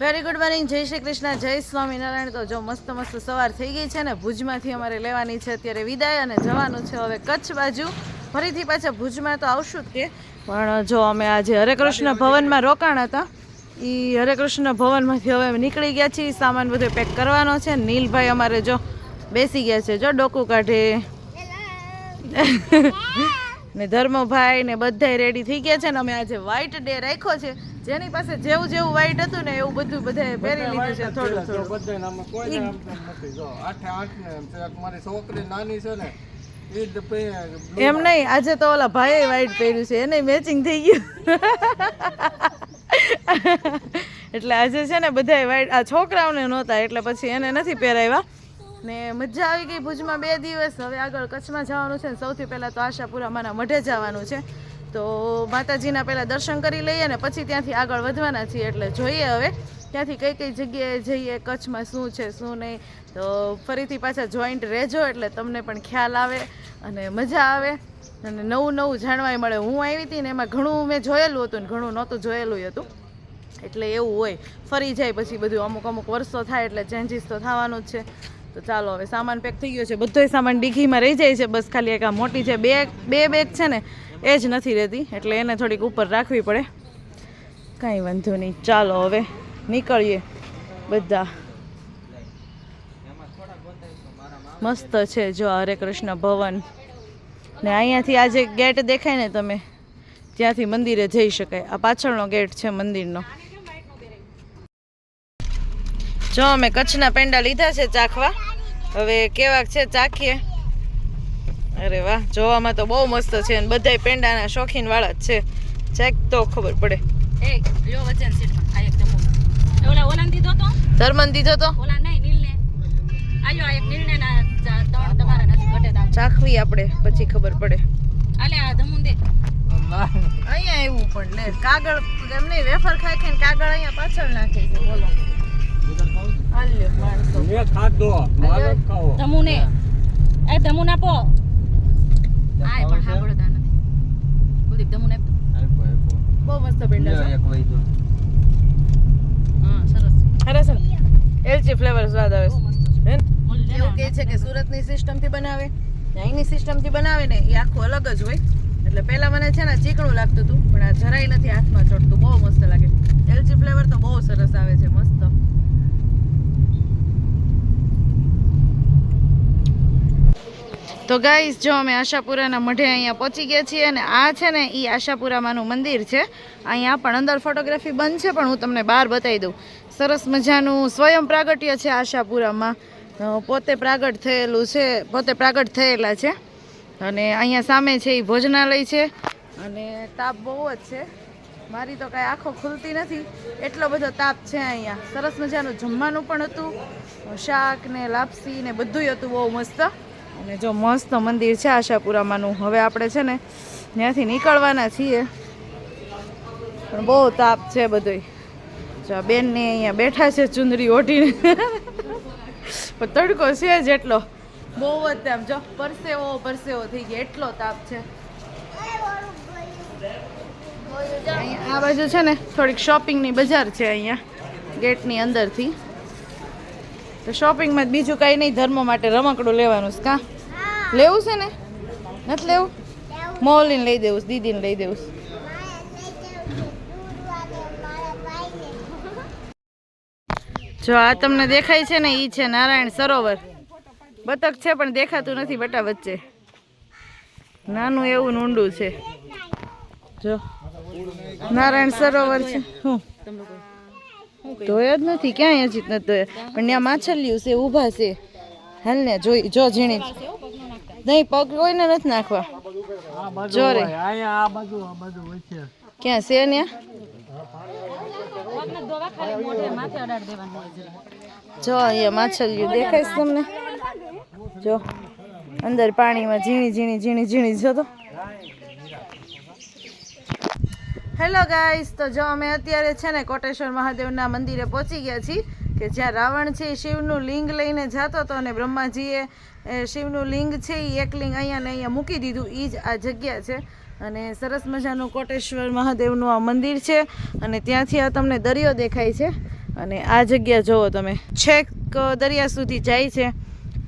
Very good morning જય શ્રી કૃષ્ણ. જય સ્વામિનારાયણ. તો જો મસ્ત મસ્ત સવાર થઈ ગઈ છે ને ભુજમાંથી અમારે લેવાની છે અત્યારે વિદાય અને જવાનું છે હવે કચ્છ બાજુ. ફરીથી પાછા ભુજમાં તો આવશું જ કે. પણ જો અમે આજે હરે કૃષ્ણ ભવનમાં રોકાણ હતા. એ હરે કૃષ્ણ ભવનમાંથી હવે નીકળી ગયા છીએ. સામાન બધો પેક કરવાનો છે. નીલભાઈ અમારે જો બેસી ગયા છે. જો ડોકું કાઢે. ને ધર્મભાઈ ને બધાય રેડી થઈ ગયા છે ને અમે આજે વ્હાઈટ ડે રાખ્યો છે. જેની પાસે જેવું જેવું વાઈટ હતું ને એવું બધું બધાએ પહેરી લીધું છે થોડું થોડું બધાય આમાં કોઈ આમ નથી. જો, આઠે આઠ ને એમ છે. મારી છોકરી નાની છે ને એમ નહીં આજે તો ઓલા ભાઈએ વાઈટ પહેર્યું છે એને મેચિંગ થઈ ગયું એટલે આજે છે ને બધાય વાઈટ આ છોકરાઓને નહોતા એટલે પછી એને નથી પહેરાવ્યા ને મજા આવી ગઈ ભુજમાં બે દિવસ હવે આગળ કચ્છમાં જવાનું છે ને સૌથી પહેલાં તો આશાપુરા માના મઢે જવાનું છે તો માતાજીના પહેલાં દર્શન કરી લઈએ ને પછી ત્યાંથી આગળ વધવાના છીએ એટલે જોઈએ હવે ત્યાંથી કઈ કઈ જગ્યાએ જઈએ, કચ્છમાં શું છે, શું નહીં. તો ફરીથી પાછા જોઈન્ટ રહેજો એટલે તમને પણ ખ્યાલ આવે અને મજા આવે. અને નવું નવું જાણવાય મળે. હું આવી હતી ને એમાં ઘણું મેં જોયેલું હતું ને ઘણું નહોતું જોયેલું હતું. એટલે એવું હોય. ફરી જાય પછી બધું અમુક અમુક વર્ષો થાય એટલે ચેન્જીસ તો થવાનું જ છે. તો ચાલો હવે સામાન પેક થઈ ગયો છે. બધોય સામાન ડીઘીમાં રહી જાય છે. બસ ખાલી એક આ મોટી છે બે બે બેગ છે ને એ જ નથી રહેતી, એટલે એને થોડીક ઉપર રાખવી પડે. કાંઈ વાંધો નહીં, ચાલો હવે નીકળીએ બધા. મસ્ત છે જો હરે કૃષ્ણ ભવન. ને અહીંયાથી આ જે ગેટ દેખાય ને તમે, ત્યાંથી મંદિરે જઈ શકાય. આ પાછળનો ગેટ છે મંદિરનો. જો અમે કચ્છના પેંડા લીધા છે ચાખવા. હવે કેવા છે ચાખીએ. અરે વાહ જોવામાં તો બહુ મસ્ત છે અને બધાય પેંડાના શોખીન વાળા જ છે. ચેક તો ખબર પડે. એક લ્યો વચન સીટમાં આ એક જમો. ઓલા ઓલાને દીધો તો? ધર્મન દીધો તો? ઓલા નહીં નીલને. આલ્યો આ એક નીલને ના ત્રણ તમારા નથી ઘટે દામ ચાખવી આપણે પછી ખબર પડે. આલે આ ધમુન દે. અહીંયા એવું પણ લે કાગળ એમ નહીં વેફર ખાઈ ખાઈને કાગળ અહીંયા પાછળ નાખે છે બોલો. હાલ્યો માણસો. મેં ખાધો મારે ખાવો. ધમુને એ ધમુન આપો. આય પણ સાંભળતા નથી. કુલદીપ ધમુન બહુ મસ્ત પેંડા છે. હા સરસ. છે ને એલચી ફ્લેવર સ્વાદ આવે છે. હે ને? મોલ લે એવું કહે છે કે સુરતની સિસ્ટમથી બનાવે. ને અહીંની સિસ્ટમથી બનાવે ને એ આખું અલગ જ હોય. એટલે પહેલાં મને છે ને ચીકણું લાગતું હતું પણ આ જરાય નથી હાથમાં ચડતું. બહુ મસ્ત લાગે. એલચી ફ્લેવર તો બહુ સરસ આવે છે મસ્ત. તો ગાઈસ, જો અમે આશાપુરાના મઢે અહીંયા પહોંચી ગયા છીએ અને આ છે ને એ આશાપુરામાંનું મંદિર છે. અહીંયા પણ અંદર ફોટોગ્રાફી બંધ છે, પણ હું તમને બહાર બતાવી દઉં. સરસ મજાનું સ્વયં પ્રાગટ્ય છે આશાપુરામાં. પોતે પ્રાગટ થયેલું છે, પોતે પ્રાગટ થયેલા છે. અને અહીંયા સામે છે એ ભોજનાલય છે. અને તાપ બહુ જ છે. મારી તો કાંઈ આંખો ખુલતી નથી. એટલો બધો તાપ છે અહીંયા. સરસ મજાનું જમવાનું પણ હતું. શાક ને લાપસી ને બધુંય હતું, બહુ મસ્ત. અને જો મસ્ત મંદિર છે આશાપુરામાંનું. હવે આપણે છે ને ત્યાંથી નીકળવાના છીએ. પણ બહુ તાપ છે બધોય. જો બેનને અહીંયા બેઠા છે ચુંદરી ઓઢીને. પણ તડકો છે જ એટલો. બહુ જ તાપ. જો પરસેવો પરસેવો થઈ ગયો. એટલો તાપ છે. આ બાજુ છે ને થોડીક શોપિંગની બજાર છે અહીંયા, ગેટની અંદરથી. તો શોપિંગમાં બીજું કાંઈ નહીં ધર્મ માટે રમકડું લેવાનું છે કાં? લેવું છે ને? નથી લેવું? મોલીને લઈ દેવું દીદીને લઈ દેવું જો આ તમને દેખાય છે ને એ છે નારાયણ સરોવર. બતક છે પણ દેખાતું નથી બટા વચ્ચે. નાનું એવું ઊંડું છે. જો. નારાયણ સરોવર છે. હું? ધોયો જ નથી. ક્યાંય હજી નથી ધોયો? પણ ત્યાં માછલીયું છે ઊભા છે. હાલ ને જોઈ જો ઝીણી. નહીં પગ કોઈને નથી નાખવા. જો રે. ક્યાં છે ને જરા જો અહીંયા માછલીયું દેખાય તમને. જો અંદર પાણીમાં ઝીણી ઝીણી ઝીણી ઝીણી જો તો. હેલો ગાઈસ, તો જો અમે અત્યારે છે ને કોટેશ્વર મહાદેવના મંદિરે પહોંચી ગયા છીએ, કે જ્યાં રાવણ છે એ શિવનું લિંગ લઈને જતો હતો અને બ્રહ્માજીએ શિવનું લિંગ છે એ એક લિંગ અહીંયા ને અહીંયા મૂકી દીધું એ જ આ જગ્યા છે. અને સરસ મજાનું કોટેશ્વર મહાદેવનું આ મંદિર છે અને ત્યાંથી આ તમને દરિયો દેખાય છે. અને આ જગ્યા જુઓ તમે, છેક દરિયા સુધી જાય છે.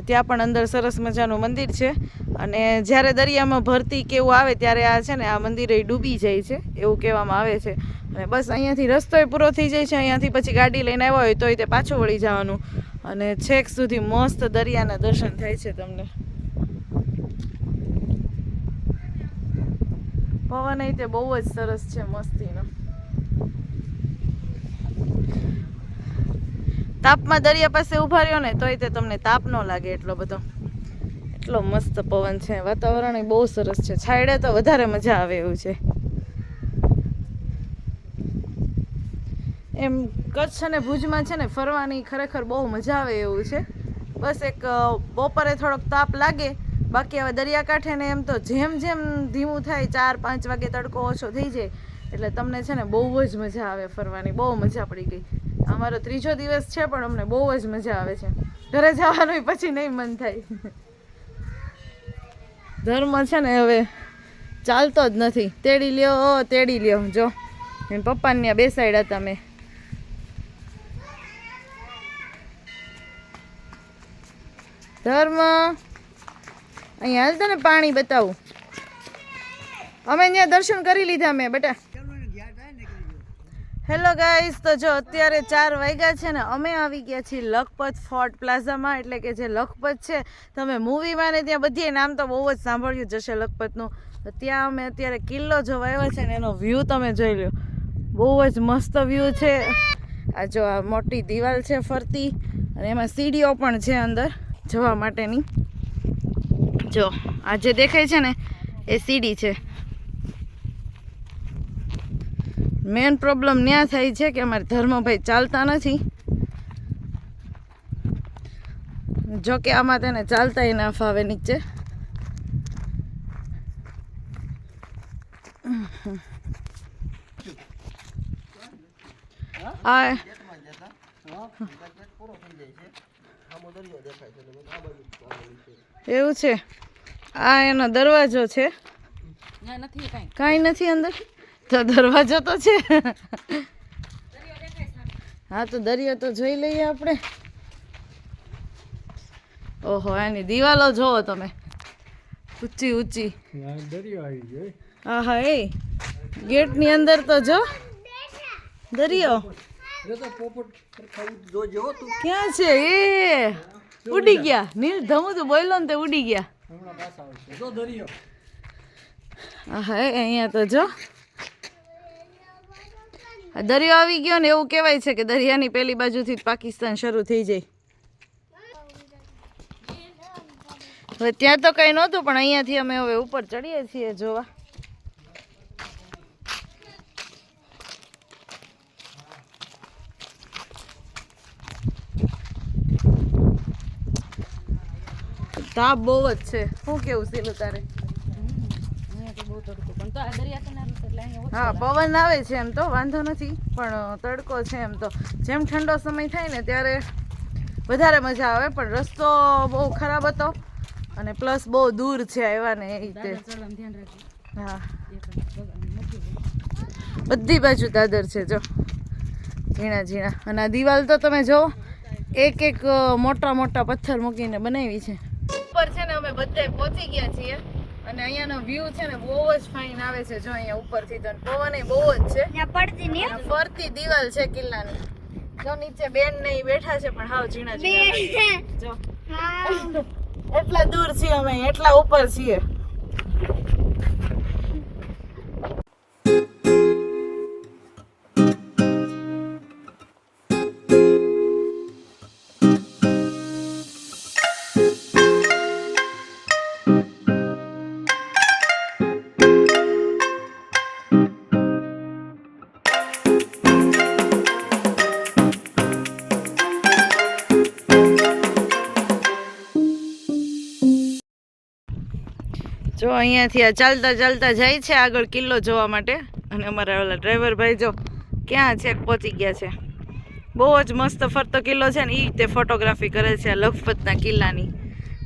ત્યાં પણ અંદર સરસ મજાનું મંદિર છે. અને જ્યારે દરિયામાં ભરતી કે એવું આવે ત્યારે આ છે ને, આ મંદિરે ડૂબી જાય છે, એવું કહેવામાં આવે છે. અને બસ અહીંયાથી રસ્તોય પૂરો થઈ જાય છે, અહીંયાથી પછી ગાડી લઈને આવ્યા હોય તોય તે પાછું વળી જવાનું. અને છેક સુધી મસ્ત દરિયાના દર્શન થાય છે તમને. પવન તે બહુ જ સરસ છે, મસ્તીનો. તાપમાં દરિયા પાસે ઊભા રહ્યો ને તોય તે તમને તાપ ન લાગે એટલો બધો. એટલો મસ્ત પવન છે. વાતાવરણ બહુ સરસ છે. છાયડે તો વધારે મજા આવે એવું છે. એમ કચ્છ અને ભુજમાં છે ને ફરવાની ખરેખર બહુ મજા આવે એવું છે. બસ એક બપોરે થોડોક તાપ લાગે. બાકી હવે દરિયાકાંઠે ને એમ તો જેમ જેમ ધીમું થાય, ચાર, પાંચ વાગે તડકો ઓછો થઈ જાય. એટલે તમને છે ને બહુ જ મજા આવે ફરવાની. બહુ મજા પડી ગઈ. અમારો ત્રીજો દિવસ છે, પણ અમને બહુ જ મજા આવે છે. ઘરે જવાનું પછી નહીં મન થાય. ધર્મ છે ને હવે ચાલતો જ નથી. તેડી લ્યો તેડી લ્યો, જો. પપ્પાને ત્યાં બેસાડ્યા હતા મેં. ધર્મ અહીંયા હાલ તને પાણી બતાવું. અમે ત્યાં દર્શન કરી લીધા મેં, બેટા. હેલો ગાઈસ તો જો અત્યારે ચાર વાગ્યા છે ને, અમે આવી ગયા છીએ લખપત ફોર્ટ પ્લાઝામાં. એટલે કે જે લખપત છે, તમે મૂવીમાં ને ત્યાં બધીએ નામ તો બહુ જ સાંભળ્યું જશે લખપતનું. તો ત્યાં અમે અત્યારે કિલ્લો જોવા આવ્યા છે ને, એનો વ્યૂ તમે જોઈ લો બહુ જ મસ્ત વ્યૂ છે. આ જો આ મોટી દિવાલ છે ફરતી, અને એમાં સીડીઓ પણ છે અંદર, જવા માટેની. જો, આ જે દેખાય છે ને, એ સીડી છે. મેન પ્રોબ્લેમ ત્યાં થાય છે કે અમારે ધર્મભાઈ ચાલતા નથી. જો કે આમાં તેને ચાલતા ના ફાવે નીચે. આ એવું છે. આ એનો દરવાજો છે. કાંઈ નથી અંદર? તો દરવાજો તો છે. હા તો દરિયો તો જોઈ લઈએ આપણે. ઓહો એની દિવાલો જોવો તમે. ઊંચી ઊંચી. દરિયો આવી ગયો હા હા એ. ગેટની અંદર તો જો. દરિયો. જો તો પોપટ ખાવું જોજો તું. ક્યાં છે? એ. ઉડી ગયા. નીલ ધમું તો બોલ્યો ને તે ઉડી ગયા. હમણાં પાછા આવશે. જો દરિયો. હા એ અહીંયા તો જો. દરિયો આવી ગયો ને એવું કહેવાય છે કે દરિયાની પેલી બાજુથી પાકિસ્તાન શરૂ થઈ જાય. હવે ત્યાં તો કઈ નહોતું, પણ અહીંયાથી અમે હવે ઉપર ચડીએ છીએ જોવા. તાપ બહુ જ છે. શું કેવું સીલું તારે? પણ આ દરિયા હા, પવન આવે છે એમ તો, વાંધો નથી, પણ તડકો છે એમ તો. જેમ ઠંડો સમય થાય ને ત્યારે વધારે મજા આવે, પણ રસ્તો બહુ ખરાબ હતો અને પ્લસ બહુ દૂર છે આવ્યા ને એ રીતે. હા. બધી બાજુ દાદર છે, જો. ઝીણા ઝીણા. અને આ દિવાલ તો તમે જો એક એક મોટા મોટા પથ્થર મૂકીને બનાવી છે. ઉપર છે ને અમે બધે પહોંચી ગયા છીએ. અને અહીંયાનો વ્યૂ છે ને બહુ જ ફાઇન આવે છે જો અહીંયા ઉપરથી તો. પવન બહુ જ છે. આ ફરતી દિવાલ છે કિલ્લાની. જો નીચે બેન ને બેઠા છે પણ હાવ ઝીણા ઝીણા જો. એટલા દૂર છીએ અમે એટલા ઉપર છીએ. જો અહીંયાથી આ ચાલતા ચાલતા જાય છે આગળ કિલ્લો જોવા માટે. અને અમારા ઓલા ડ્રાઈવર ભાઈ જો ક્યાં છે, પહોંચી ગયા છે. બહુ જ મસ્ત ફરતો કિલ્લો છે ને એ તે ફોટોગ્રાફી કરે છે આ લખપતના કિલ્લાની.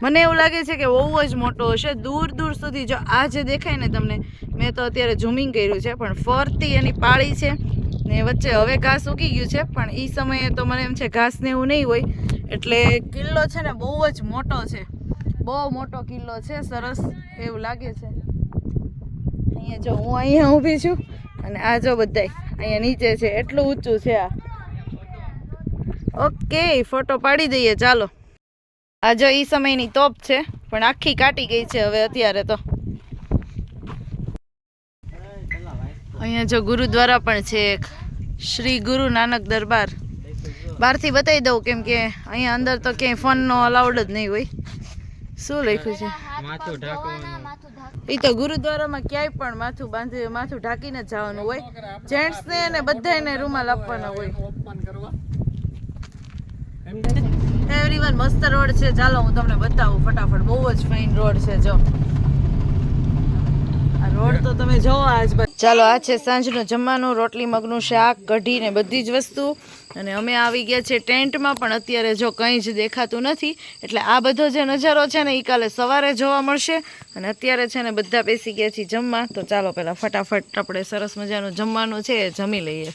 મને એવું લાગે છે કે બહુ જ મોટો હશે. દૂર દૂર સુધી જો આ જે દેખાય ને તમને, મેં તો અત્યારે ઝૂમિંગ કર્યું છે, પણ ફરતી એની પાળી છે ને વચ્ચે હવે ઘાસ ઉગી ગયું છે, પણ એ સમયે તો મને એમ છે ઘાસ ને એવું નહીં હોય. એટલે કિલ્લો છે ને બહુ જ મોટો છે. બહુ મોટો કિલ્લો છે, સરસ એવું લાગે છે. અહીંયા જો હું અહીંયા ઊભી છું અને આ જો બધાય અહીંયા નીચે છે, એટલું ઊંચું છે આ. ઓકે ફોટો પાડી દઈએ, ચાલો. આ જો એ સમયની તોપ છે, પણ આખી કાટી ગઈ છે હવે અત્યારે તો. અહીંયા જો ગુરુદ્વારા પણ છે એક. શ્રી ગુરુ નાનક દરબાર. બહારથી બતાવી દઉં કેમ કે અહીંયા અંદર તો ક્યાંય ફોનનો અલાઉડ જ નહીં હોય. શું લખ્યું છે? એ તો ગુરુદ્વારામાં ક્યાંય પણ માથું બાંધી માથું ઢાંકીને જ જવાનું હોય. જેન્ટ્સને અને બધાને રૂમાલ આપવાના હોય. એવરીવન મસ્ત રોડ છે. ચાલો હું તમને બતાવું ફટાફટ. બહુ જ ફાઇન રોડ છે જો. આ રોડ તો તમે જોવો આજ ચાલો, આ છે સાંજનું જમવાનું, રોટલી, મગનું શાક, કઢી ને બધી જ વસ્તુ. અને અમે આવી ગયા છે ટેન્ટમાં, પણ અત્યારે જો કંઈ જ દેખાતું નથી, એટલે આ બધો જે નજારો છે ને એ કાલે સવારે જોવા મળશે. અને અત્યારે છે ને, બધા બેસી ગયા છીએ જમવા. તો ચાલો પહેલાં ફટાફટ આપણે સરસ મજાનું જમવાનું છે જમી લઈએ.